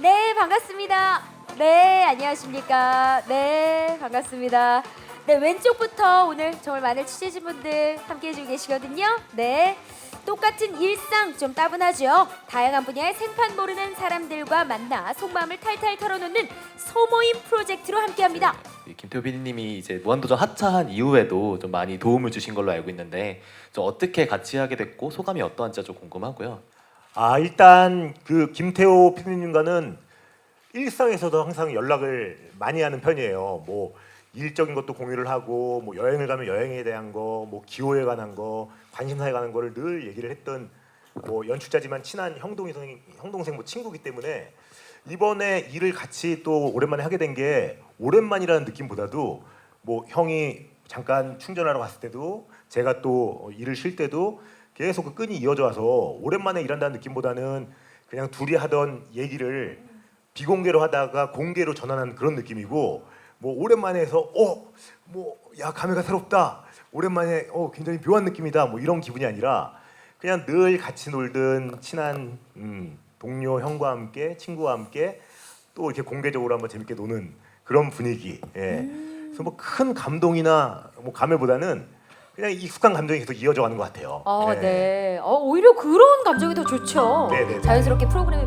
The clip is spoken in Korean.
네, 반갑습니다. 네, 안녕하십니까. 네, 반갑습니다. 네, 왼쪽부터 오늘 정말 많은 취재진분들 함께 해주고 계시거든요. 네. 똑같은 일상 좀 따분하죠. 다양한 분야의 생판 모르는 사람들과 만나 속마음을 탈탈 털어놓는 소모임 프로젝트로 함께합니다. 이 김태호 PD님이 이제 무한도전 하차한 이후에도 좀 많이 도움을 주신 걸로 알고 있는데 좀 어떻게 같이 하게 됐고 소감이 어떠한지 좀 궁금하고요. 아 일단 그 김태호 PD님과는 일상에서도 항상 연락을 많이 하는 편이에요. 뭐 일적인 것도 공유를 하고 뭐 여행을 가면 여행에 대한 거, 뭐 기호에 관한 거, 관심사에 관한 거를 늘 얘기를 했던 뭐 연출자지만 친한 형동생 형동생 뭐 친구기 때문에 이번에 일을 같이 또 오랜만에 하게 된 게 오랜만이라는 느낌보다도 뭐 형이 잠깐 충전하러 갔을 때도 제가 또 일을 쉴 때도 계속 그 끈이 이어져 와서 오랜만에 일한다는 느낌보다는 그냥 둘이 하던 얘기를 비공개로 하다가 공개로 전환하는 그런 느낌이고 뭐 오랜만에 해서 어 뭐 야 감회가 새롭다. 오랜만에 어 굉장히 묘한 느낌이다. 뭐 이런 기분이 아니라 그냥 늘 같이 놀던 친한 음, 동료 형과 함께 친구와 함께 또 이렇게 공개적으로 한번 재밌게 노는 그런 분위기. 예. 그래서 뭐 큰 감동이나 뭐 감회보다는 그냥 익숙한 감정이 계속 이어져 가는 것 같아요. 어, 예. 네. 어, 오히려 그런 감정이 더 좋죠. 네, 네, 네. 자연스럽게 프로그램에